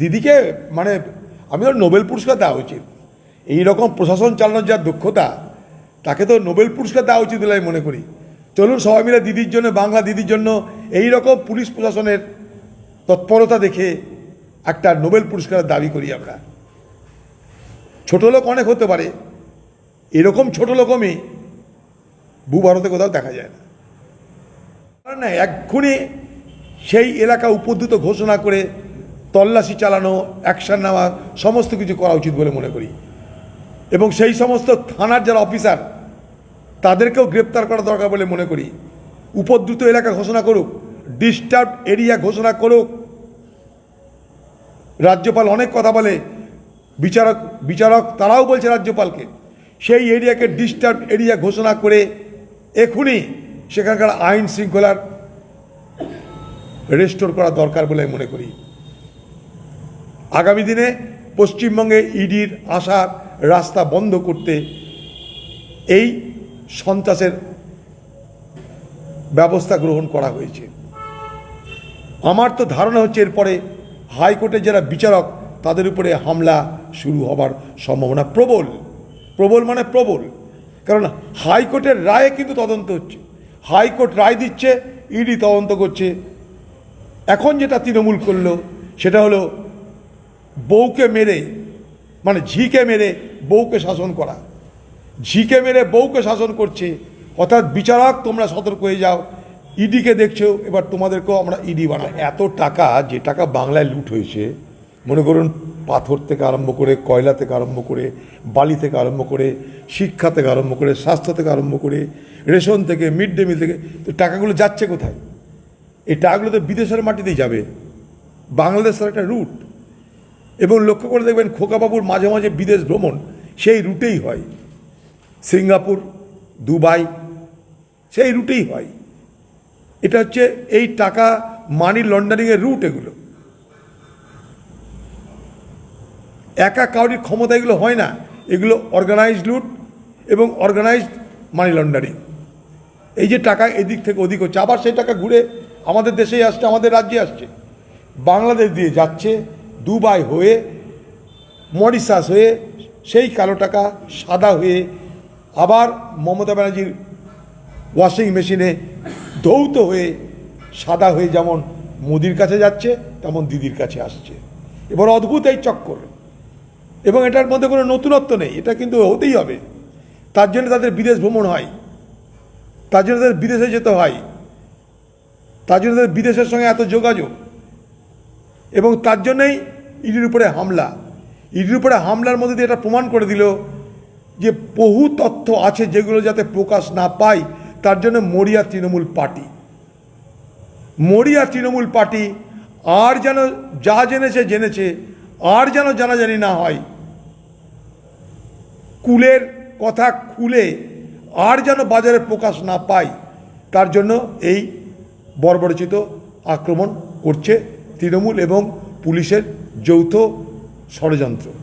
দিদিকে মানে আমি তো নোবেল পুরস্কার দেওয়া উচিত। এই রকম প্রশাসন চালানোর যা দক্ষতা, তাকে তো নোবেল পুরস্কার দেওয়া উচিত বলে আমি মনে করি। চলুন সবাই মিলে দিদির জন্য, বাংলা দিদির জন্য এই রকম পুলিশ প্রশাসনের তৎপরতা দেখে একটা নোবেল পুরস্কারের দাবি করি আমরা। ছোট লোক অনেক হতে পারে, এরকম ছোট লোকমই ভূভারতে কোথাও দেখা যায় না। না, এক্ষুনি সেই এলাকা উপদ্রুত ঘোষণা করে তল্লাশি চালানো অ্যাকশন নেওয়া, সমস্ত কিছু করা উচিত বলে মনে করি। এবং সেই সমস্ত থানার যারা অফিসার তাদেরকেও গ্রেপ্তার করা দরকার বলে মনে করি। উপদ্রুত এলাকা ঘোষণা করুক ডিস্টার্ব এরিয়া ঘোষণা করুক। রাজ্যপাল অনেক কথা বলে, বিচারক বিচারক তারাও বলছে রাজ্যপালকে। সেই এরিয়াকে ডিস্টার্ব এরিয়া ঘোষণা করে এখনই সেখানকার আইন শৃঙ্খলার রেস্টোর করা দরকার বলে মনে করি। আগামী দিনে পশ্চিমবঙ্গে ইডির আসার রাস্তা বন্ধ করতে এই সন্ত্রাসের ব্যবস্থা গ্রহণ করা হয়েছে। আমার তো ধারণা হচ্ছে এরপরে হাইকোর্টের যারা বিচারক, তাদের উপরে হামলা শুরু হবার সম্ভাবনা প্রবল। প্রবল মানে প্রবল। কারণ হাইকোর্টের রায়ে কিন্তু তদন্ত হচ্ছে। হাইকোর্ট রায় দিচ্ছে, ইডি তদন্ত করছে। এখন যেটা তৃণমূল করল, সেটা হলো বউকে মেরে মানে ঝিকে মেরে বউকে শাসন করা। ঝিকে মেরে বউকে শাসন করছে, অর্থাৎ বিচারক, তোমরা সতর্ক হয়ে যাও। ইডিকে দেখছ, এবার তোমাদেরকেও আমরা ইডি বানাই এত টাকা, যে টাকা বাংলায় লুট হয়েছে, মনে করুন, পাথর থেকে আরম্ভ করে, কয়লা থেকে আরম্ভ করে, বালি থেকে আরম্ভ করে, শিক্ষা থেকে আরম্ভ করে, স্বাস্থ্য থেকে আরম্ভ করে, রেশন থেকে, মিড ডে মিল থেকে, তো টাকাগুলো যাচ্ছে কোথায়? এই টাকাগুলো তো বিদেশের মাটিতেই যাবে। বাংলাদেশের একটা রুট। এবং লক্ষ্য করে দেখবেন খোকাবাবুর মাঝে মাঝে বিদেশ ভ্রমণ, সেই রুটেই হয়। সিঙ্গাপুর, দুবাই, সেই রুটেই হয়। এটা হচ্ছে এই টাকা মানি লন্ডারিংয়ের রুট এগুলো। একা কাউরির ক্ষমতা এগুলো হয় না। এগুলো অর্গানাইজড লুট এবং অর্গানাইজড মানি লন্ডারিং এই যে টাকা এদিক থেকে ওদিক হচ্ছে, আবার সেই টাকা ঘুরে আমাদের দেশেই আসছে, আমাদের রাজ্যে আসছে। বাংলাদেশ দিয়ে যাচ্ছে দুবাই হয়ে, মরিশাস হয়ে, সেই কালো টাকা সাদা হয়ে আবার মমতা ব্যানার্জির ওয়াশিং মেশিনে ধৌত হয়ে সাদা হয়ে যেমন মোদির কাছে যাচ্ছে, তেমন দিদির কাছে আসছে। এবার অদ্ভুত এই চক্কর। এবং এটার মধ্যে কোনো নতুনত্ব নেই, এটা কিন্তু হতেই হবে। তার জন্য তাদের বিদেশ ভ্রমণ হয়। তার জন্য তাদের বিদেশে যেতে হয়। তার জন্য তাদের বিদেশের সঙ্গে এত যোগাযোগ। এবং তার জন্যই ইডির উপরে হামলা। ইডির উপরে হামলার মধ্যে দিয়ে এটা প্রমাণ করে দিল যে বহু তথ্য আছে যেগুলো যাতে প্রকাশ না পায়, তার জন্য মরিয়া তৃণমূল পার্টি। মরিয়া তৃণমূল পার্টি আর যেন যা জেনেছে জেনেছে, আর যেন জানাজানি না হয়। কুলের কথা খুলে আর যেন বাজারে প্রকাশ না পায়, তার জন্য এই বর্বরচিত আক্রমণ করছে তৃণমূল এবং পুলিশের যৌথ ষড়যন্ত্র।